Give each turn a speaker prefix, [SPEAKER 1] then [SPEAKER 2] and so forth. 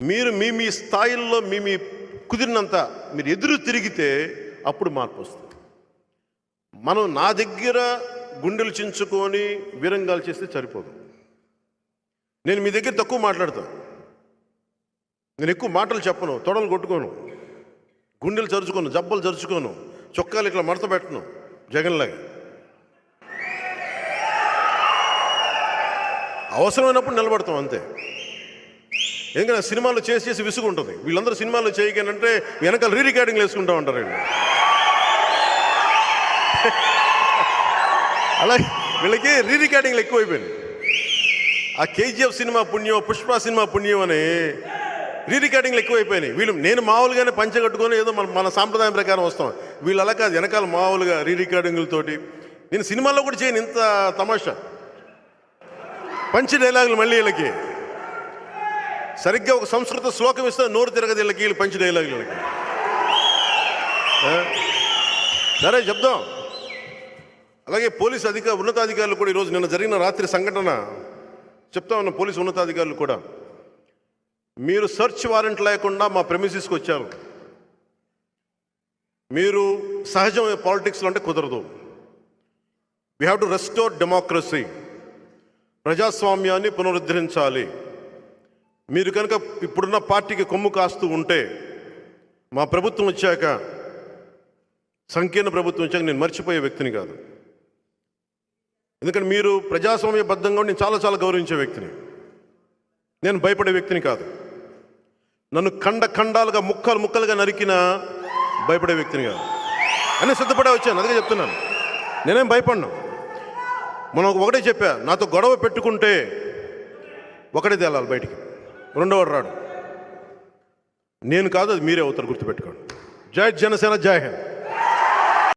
[SPEAKER 1] మీరు మీ మీ స్థాయిల్లో మీ మీ కుదిరినంత మీరు ఎదురు తిరిగితే అప్పుడు మార్పు వస్తుంది. మనం నా దగ్గర గుండెలు చించుకొని విరంగాలు చేస్తే సరిపోదు. నేను మీ దగ్గర తక్కువ మాట్లాడతాను నేను ఎక్కువ మాటలు చెప్పను తొడలు కొట్టుకోను గుండెలు చరుచుకోను జబ్బలు చరుచుకోను చొక్కాలు ఇట్లా మడత పెట్టను జగన్లాగా అవసరమైనప్పుడు నిలబడతాం అంతే. ఎందుకంటే సినిమాలు చేసి చేసి విసుగు ఉంటుంది వీళ్ళందరూ సినిమాలు చేయగానంటే వెనకాల రీ రికార్డింగ్లు వేసుకుంటా ఉంటారు వీళ్ళు. అలా వీళ్ళకి రీ రికార్డింగ్లు ఎక్కువైపోయినాయి. ఆ కేజీఎఫ్ సినిమా పుణ్యం పుష్ప సినిమా పుణ్యం అని రీ రికార్డింగ్లు ఎక్కువైపోయినాయి. వీళ్ళు నేను మామూలుగానే పంచగట్టుకొని ఏదో మన మన సాంప్రదాయం ప్రకారం వస్తాం. వీళ్ళు అలా కాదు వెనకాల మామూలుగా రీ రికార్డింగ్లతోటి నేను సినిమాల్లో కూడా చేయను ఇంత తమాషా. పంచి డైలాగులు మళ్ళీ వీళ్ళకి. సరిగ్గా ఒక సంస్కృత శ్లోకం ఇస్తే నోరు తిరగదు వీళ్ళకి వీళ్ళు పంచి డైలాగులు వీళ్ళకి సరే చెప్దాం. అలాగే పోలీస్ అధిక ఉన్నతాధికారులు కూడా ఈరోజు నిన్న జరిగిన రాత్రి సంఘటన చెప్తా ఉన్న పోలీసు ఉన్నతాధికారులు కూడా. మీరు సెర్చ్ వారెంట్ లేకుండా మా ప్రెమిసిస్కి వచ్చారు. మీరు సహజం పాలిటిక్స్లో అంటే కుదరదు. We have to restore democracy ప్రజాస్వామ్యాన్ని పునరుద్ధరించాలి. మీరు కనుక ఇప్పుడున్న పార్టీకి కొమ్ము కాస్తూ ఉంటే మా ప్రభుత్వం వచ్చాక సంకీర్ణ ప్రభుత్వం వచ్చాక నేను మర్చిపోయే వ్యక్తిని కాదు. ఎందుకంటే మీరు ప్రజాస్వామ్యబద్ధంగా నేను చాలా చాలా గౌరవించే వ్యక్తిని. నేను భయపడే వ్యక్తిని కాదు. నన్ను ఖండ ఖండాలుగా ముక్కలు ముక్కలుగా నరికిన భయపడే వ్యక్తిని కాదు. అని సిద్ధపడే వచ్చాను అందుకే చెప్తున్నాను. నేనేం భయపడ్ను. మనం ఒకటే చెప్పా నాతో గొడవ పెట్టుకుంటే ఒకటే తేలాలి బయటికి. రెండోవాడు రాడు. నేను కాదు అది మీరే అవుతారు గుర్తుపెట్టుకోండి. జై జనసేన జై హింద్.